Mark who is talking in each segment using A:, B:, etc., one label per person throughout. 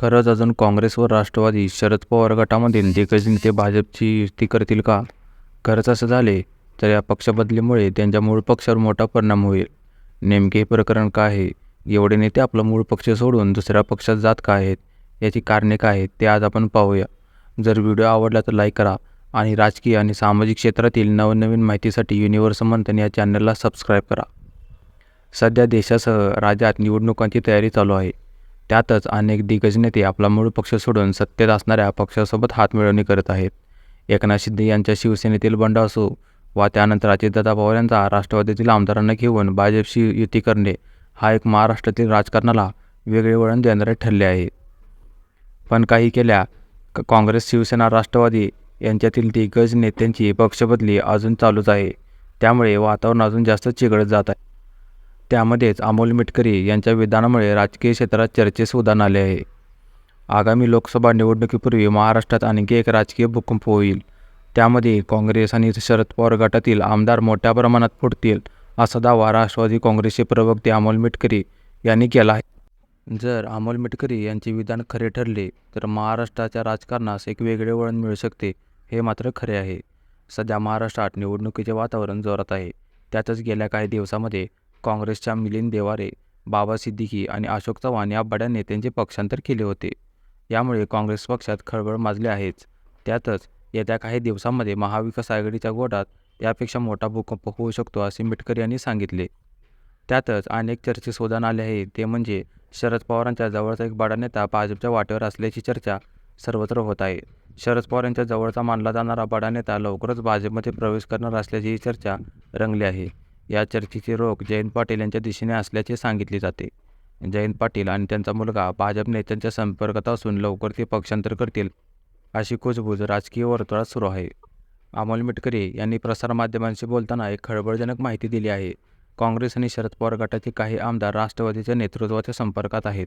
A: खरंच अजून काँग्रेस व राष्ट्रवादी शरद पवार गटामधील दिग्गज नेते भाजपची युती करतील का? खरंच असं झाले तर या पक्षबदलीमुळे त्यांच्या मूळ पक्षावर मोठा परिणाम होईल. नेमके हे प्रकरण काय आहे? एवढे नेते आपला मूळ पक्ष सोडून दुसऱ्या पक्षात जात का आहेत? याची कारणे काय आहेत ते आज आपण पाहूया. जर व्हिडिओ आवडला तर लाईक करा आणि राजकीय आणि सामाजिक क्षेत्रातील नवनवीन माहितीसाठी युनिव्हर्स मंथन या चॅनलला सबस्क्राईब करा. सध्या देशासह राज्यात निवडणुकांची तयारी चालू आहे. त्यातच अनेक दिग्गज नेते आपला मूळ पक्ष सोडून सत्तेत असणाऱ्या पक्षासोबत हातमिळवणी करत आहेत. एकनाथ शिंदे यांच्या शिवसेनेतील बंड असो वा त्यानंतर अजितदादा पवार यांचा राष्ट्रवादीतील आमदारांना घेऊन भाजपशी युती करणे हा एक महाराष्ट्रातील राजकारणाला वेगळे वळण देणारे ठरले आहे. पण काही केल्या काँग्रेस शिवसेना राष्ट्रवादी यांच्यातील दिग्गज नेत्यांची पक्षबदली अजून चालूच आहे. त्यामुळे वातावरण अजून जास्त चिघळत जात आहे. त्यामध्येच अमोल मिटकरी यांच्या विधानामुळे राजकीय क्षेत्रात चर्चेस उदाहरण आले आहे. आगामी लोकसभा निवडणुकीपूर्वी महाराष्ट्रात आणखी एक राजकीय भूकंप होईल. त्यामध्ये काँग्रेस आणि शरद पवार गटातील आमदार मोठ्या प्रमाणात फुटतील असा दावा राष्ट्रवादी काँग्रेसचे प्रवक्ते अमोल मिटकरी यांनी केला आहे. जर अमोल मिटकरी यांचे विधान खरे ठरले तर महाराष्ट्राच्या राजकारणास एक वेगळे वळण मिळू शकते हे मात्र खरे आहे. सध्या महाराष्ट्रात निवडणुकीचे वातावरण जोरात आहे. त्यातच गेल्या काही दिवसामध्ये काँग्रेसच्या मिलिंद देवारे बाबा सिद्दीकी आणि अशोक चव्हाण या बड्या नेत्यांचे पक्षांतर केले होते. यामुळे काँग्रेस पक्षात खळबळ माजली आहेच. त्यातच येत्या काही दिवसांमध्ये महाविकास आघाडीच्या गोटात यापेक्षा मोठा भूकंप होऊ शकतो असे मिटकर यांनी सांगितले. त्यातच अनेक चर्चे उदाहरण आले आहे. ते म्हणजे शरद पवारांच्या जवळचा एक बडा नेता भाजपच्या वाटेवर असल्याची चर्चा सर्वत्र होत आहे. शरद पवार यांच्या जवळचा मानला जाणारा बडा नेता लवकरच भाजपमध्ये प्रवेश करणार असल्याची ही चर्चा रंगली आहे. या चर्चेची रोख जयंत पाटील यांच्या दिशेने असल्याचे सांगितले जाते. जयंत पाटील आणि त्यांचा मुलगा भाजप नेत्यांच्या संपर्कात असून लवकर ते पक्षांतर करतील अशी कुजबूज राजकीय वर्तुळात सुरू आहे. अमोल मिटकरी यांनी प्रसारमाध्यमांशी बोलताना एक खळबळजनक माहिती दिली आहे. काँग्रेस आणि शरद पवार गटाचे काही आमदार राष्ट्रवादीच्या नेतृत्वाच्या संपर्कात आहेत.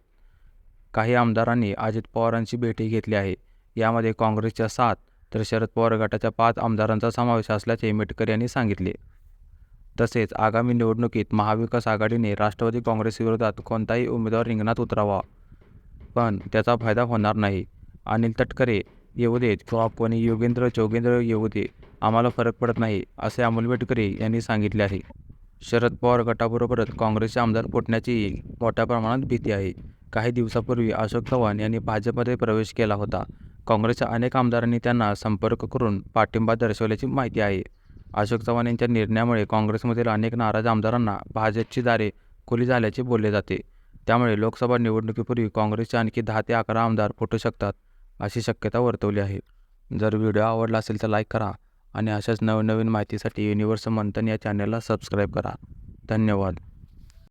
A: काही आमदारांनी अजित पवारांची भेटी घेतली आहे. यामध्ये काँग्रेसच्या सात तर शरद पवार गटाच्या पाच आमदारांचा समावेश असल्याचे मिटकरी यांनी सांगितले. तसेच आगामी निवडणुकीत महाविकास आघाडीने राष्ट्रवादी काँग्रेसविरोधात कोणताही उमेदवार रिंगणात उतरावा. पण त्याचा फायदा होणार नाही. अनिल तटकरे येऊ देत किंवा कोणी योगेंद्र जोगेंद्र येऊ दे आम्हाला फरक पडत नाही असे अमोल मिटकरी यांनी सांगितले आहे. शरद पवार गटाबरोबरच काँग्रेसचे आमदार फुटण्याचीही मोठ्या प्रमाणात भीती आहे. काही दिवसापूर्वी अशोक चव्हाण यांनी भाजपमध्ये प्रवेश केला होता. काँग्रेसच्या अनेक आमदारांनी त्यांना संपर्क करून पाठिंबा दर्शवल्याची माहिती आहे. अशोक चव्हाण यांच्या निर्णयामुळे काँग्रेसमधील अनेक नाराज आमदारांना भाजपची दारे खुली झाल्याचे बोलले जाते. त्यामुळे लोकसभा निवडणुकीपूर्वी काँग्रेसचे आणखी दहा ते अकरा आमदार फुटू शकतात अशी शक्यता वर्तवली आहे. जर व्हिडिओ आवडला असेल तर लाईक करा आणि अशाच नवनवीन माहितीसाठी युनिव्हर्स मंथन या चॅनलला सबस्क्राईब करा. धन्यवाद.